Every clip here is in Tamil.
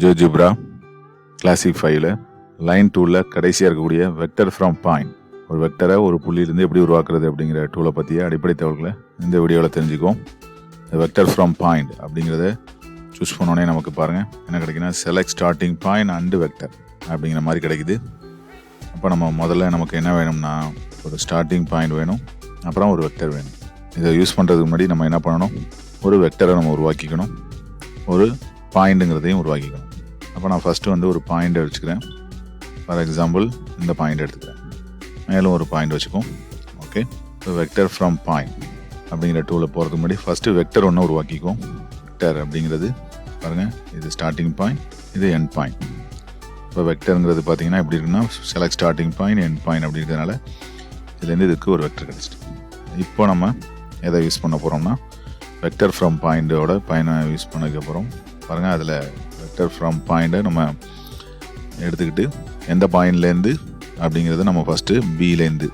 ஜோஜிப்ரா கிளாசிக் ஃபைவ்ல லைன் டூவில் கடைசியாக இருக்கக்கூடிய வெக்டர் ஃப்ரம் பாயிண்ட் ஒரு வெக்டரை ஒரு புள்ளியிலேருந்து எப்படி உருவாக்குறது அப்படிங்கிற டூலை பற்றிய அடிப்படை தகவல்களை இந்த வீடியோவில் தெரிஞ்சுக்குவோம். வெக்டர் ஃப்ரம் பாயிண்ட் அப்படிங்கிறத சூஸ் பண்ணோடனே நமக்கு பாருங்கள் என்ன கிடைக்குன்னா select starting point and vector அப்படிங்கிற மாதிரி கிடைக்குது. அப்போ நம்ம முதல்ல நமக்கு என்ன வேணும்னா ஒரு ஸ்டார்டிங் பாயிண்ட் வேணும் அப்புறம் ஒரு வெக்டர் வேணும். இதை யூஸ் பண்ணுறதுக்கு முன்னாடி நம்ம என்ன பண்ணணும்? ஒரு வெக்டரை நம்ம உருவாக்கிக்கணும். ஒரு பாயிண்ட்டுங்கிறதையும் உருவாக்கிக்கணும். அப்போ நான் ஃபஸ்ட்டு வந்து ஒரு பாயிண்ட் வச்சுக்கிறேன். ஃபார் எக்ஸாம்பிள் இந்த பாயிண்ட் எடுத்துக்கிறேன். மேலும் ஒரு பாயிண்ட் வச்சுக்கும் ஓகே இப்போ வெக்டர் ஃப்ரம் பாயிண்ட் அப்படிங்கிற டூவில் போகிறதுக்கு முன்னாடி ஃபஸ்ட்டு வெக்டர் ஒன்று உருவாக்கிக்குவோம். வெக்டர் அப்படிங்கிறது பாருங்கள் இது ஸ்டார்டிங் பாயிண்ட் இது என் பாயிண்ட் இப்போ வெக்டருங்கிறது பார்த்தீங்கன்னா எப்படி இருக்குன்னா select starting point end point அப்படிங்கிறதுனால இதுலேருந்து இதுக்கு ஒரு வெக்டர் கிடச்சிட்டு இப்போ நம்ம எதை யூஸ் பண்ண போகிறோம்னா வெக்டர் ஃப்ரம் பாயிண்டோட பயனை யூஸ் பண்ணதுக்கப்புறம் போகிறோம் பாருங்கள் அதில் வெக்டர் ஃப்ரம் பாயிண்ட்டை நம்ம எடுத்துக்கிட்டு எந்த பாயிண்ட்லேருந்து அப்படிங்கிறத நம்ம ஃபஸ்ட்டு பிலேருந்து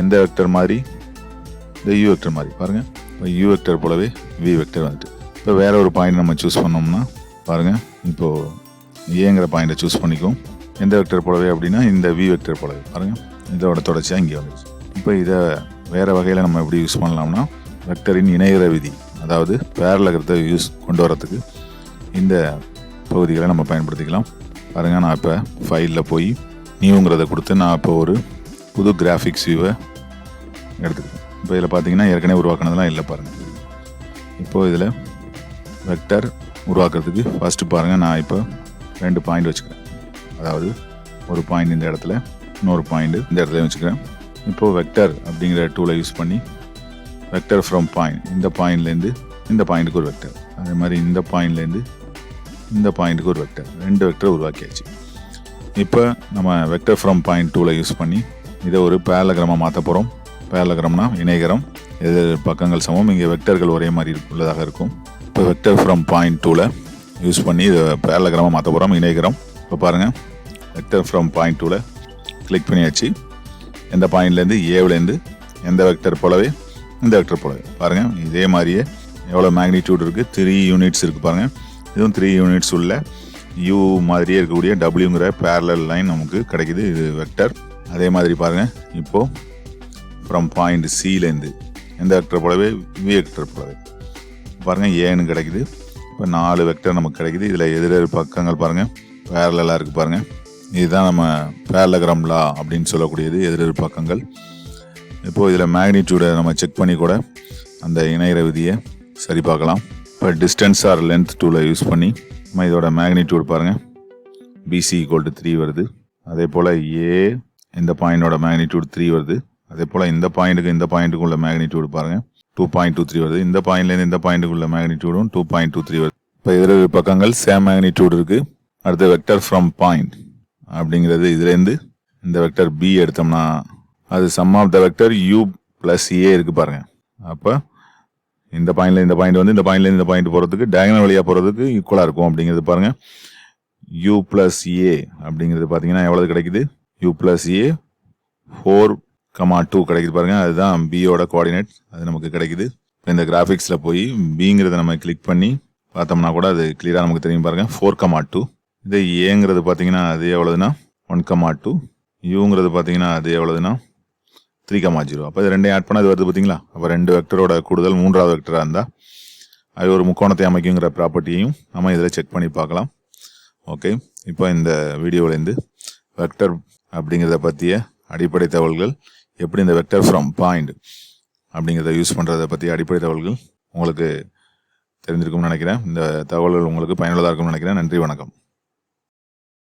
எந்த வெக்டர் மாதிரி? இந்த யூ வெக்டர் மாதிரி. பாருங்கள் இப்போ யூ வெக்டர் போலவே வி வெக்டர் வந்துட்டு. இப்போ வேற ஒரு பாயிண்ட் நம்ம சூஸ் பண்ணோம்னா பாருங்கள் இப்போது ஏங்கிற பாயிண்ட்டை சூஸ் பண்ணிக்குவோம். எந்த வெக்டர் போலவே அப்படின்னா இந்த வி வெக்டர் போலவே. பாருங்கள் இதோட தொடர்ச்சியாக இங்கே வந்துச்சு இப்போ இதை வேறு வகையில் நம்ம எப்படி யூஸ் பண்ணலாம்னா வெக்டரின் இணையற விதி அதாவது பேரலகத்தை யூஸ் கொண்டு வரத்துக்கு இந்த பகுதிகளை நம்ம பயன்படுத்திக்கலாம். பாருங்கள் நான் இப்போ ஃபைலில் போய் நியூங்கிறத கொடுத்து நான் இப்போ ஒரு புது கிராஃபிக்ஸ் வியூவை எடுத்துக்கிறேன். இப்போ இதில் பார்த்தீங்கன்னா ஏற்கனவே உருவாக்கினதெல்லாம் இல்லை பாருங்கள் இப்போது இதில் வெக்டர் உருவாக்குறதுக்கு ஃபஸ்ட்டு பாருங்கள் நான் இப்போ ரெண்டு பாயிண்ட் வச்சுக்கிறேன். அதாவது ஒரு பாயிண்ட் இந்த இடத்துல இன்னொரு பாயிண்ட் இந்த இடத்துல வச்சுக்கிறேன். இப்போது வெக்டர் அப்படிங்கிற டூலை யூஸ் பண்ணி வெக்டர் ஃப்ரம் பாயிண்ட் இந்த பாயிண்ட்லேருந்து இந்த பாயிண்ட்டுக்கு ஒரு வெக்டர் அதே மாதிரி இந்த பாயிண்ட்லேருந்து இந்த பாயிண்ட்டுக்கு ஒரு வெக்டர் ரெண்டு வெக்டர் உருவாக்கியாச்சு. இப்போ நம்ம வெக்டர் ஃப்ரம் பாயிண்ட் டூவில் யூஸ் பண்ணி இதை ஒரு பேரலகிரமாக மாற்ற போகிறோம் பேரலகிரம்னா இணைகரம் எது பக்கங்கள் சமம் இங்கே வெக்டர்கள் ஒரே மாதிரி உள்ளதாக இருக்கும். இப்போ வெக்டர் ஃப்ரம் பாயிண்ட் டூவில் யூஸ் பண்ணி இதை பேரலகிரமாக மாற்ற போகிறோம் இணைகரம் இப்போ பாருங்கள் வெக்டர் ஃப்ரம் பாயிண்ட் டூவில் கிளிக் பண்ணியாச்சு. எந்த பாயிண்ட்லேருந்து ஏவிலேருந்து எந்த வெக்டர் போலவே இந்த வெக்டர் போலவே. பாருங்கள் இதே மாதிரியே எவ்வளோ மேக்னிடியூட் இருக்குது த்ரீ யூனிட்ஸ் இருக்குது பாருங்கள் இதுவும் த்ரீ யூனிட்ஸ் உள்ள யூ மாதிரியே இருக்கக்கூடிய டபிள்யூங்கிற பேரலல் லைன் நமக்கு கிடைக்கிது. இது வெக்டர் அதே மாதிரி பாருங்கள் இப்போது ஃப்ரம் பாயிண்ட் சிலேருந்து எந்த வெக்டர் போலவே வி வெக்டர் போலவே. பாருங்கள் ஏன்னு கிடைக்குது. இப்போ நாலு வெக்டர் நமக்கு கிடைக்குது. இதில் எதிரெதிர் பக்கங்கள் பாருங்கள் பேரலாக இருக்குது பாருங்கள் இதுதான் நம்ம பேரலகிராம் லா அப்படின்னு சொல்லக்கூடியது. எதிரெதிர் பக்கங்கள். இப்போது இதில் மேக்னிடியூடை நம்ம செக் பண்ணி கூட அந்த இணையற விதியை சரி பார்க்கலாம். இப்போ டிஸ்டன்ஸ் ஆர் லென்த் டூவில் யூஸ் பண்ணி நம்ம இதோட மேக்னிடியூட் பாருங்கள் பிசி ஈக்குவல் டு த்ரீ வருது. அதே போல் ஏ இந்த பாயிண்டோட மேக்னிடியூட் த்ரீ வருது. அதே போல் இந்த பாயிண்ட்டுக்கு இந்த பாயிண்ட்டுக்கு உள்ள மேக்னிடியூட் பாருங்கள் டூ பாயிண்ட் டூ த்ரீ வருது. இந்த பாயிண்ட்லேருந்து இந்த பாயிண்ட்டுக்கு உள்ள மேக்னிடியூடும் டூ பாயிண்ட் டூ த்ரீ வருது. இப்போ இதில் பக்கங்கள் சேம் மேக்னிடியூடு இருக்குது அடுத்து வெக்டர் ஃப்ரம் பாயிண்ட் அப்படிங்கிறது இதுலேருந்து இந்த வெக்டர் பி எடுத்தோம்னா அது sum of the vector U plus A இருக்குது பாருங்கள் அப்போ இந்த பாயிண்ட்ல இந்த பாயிண்ட் வந்து இந்த பாயிண்ட்ல இந்த பாயிண்ட் போகிறதுக்கு டயகனல் வழியாக போகிறதுக்கு ஈக்குவலாக இருக்கும் அப்படிங்கிறது பாருங்கள் யூ ப்ளஸ் ஏ அப்படிங்கிறது பார்த்தீங்கன்னா எவ்வளவு கிடைக்குது? U plus A four comma two கிடைக்குது பாருங்க. அதுதான் பியோட கோஆர்டினேட் அது நமக்கு கிடைக்குது. இப்போ இந்த கிராஃபிக்ஸில் போய் பிங்கிறத நம்ம கிளிக் பண்ணி பார்த்தோம்னா கூட அது கிளியராக நமக்கு தெரியும் பாருங்க. ஃபோர் கமா டூ இது ஏங்கிறது பார்த்தீங்கன்னா அது எவ்வளவுனா ஒன் கமா டூ யூங்கிறது பார்த்தீங்கன்னா அது எவ்வளவுனா த்ரீ கமா ஜீரோ அப்போ இது ரெண்டையும் ஆட் பண்ணால் அது வருது பார்த்தீங்களா அப்போ ரெண்டு வெக்டரோட கூடுதல் மூன்றாவது வெக்டராக இருந்தால் அது ஒரு முக்கோணத்தை அமைக்குங்கிற ப்ராப்பர்ட்டியையும் நம்ம இதில் செக் பண்ணி பார்க்கலாம். ஓகே இப்போ இந்த வீடியோவிலேருந்து வெக்டர் அப்படிங்கிறத பற்றிய அடிப்படை தகவல்கள் எப்படி இந்த வெக்டர் ஃப்ரம் பாயிண்ட் அப்படிங்கிறத யூஸ் பண்ணுறத பற்றி அடிப்படை தகவல்கள் உங்களுக்கு தெரிஞ்சிருக்கும்னு நினைக்கிறேன். இந்த தகவல்கள் உங்களுக்கு பயனுள்ளதாக இருக்கும்னு நினைக்கிறேன். நன்றி வணக்கம்.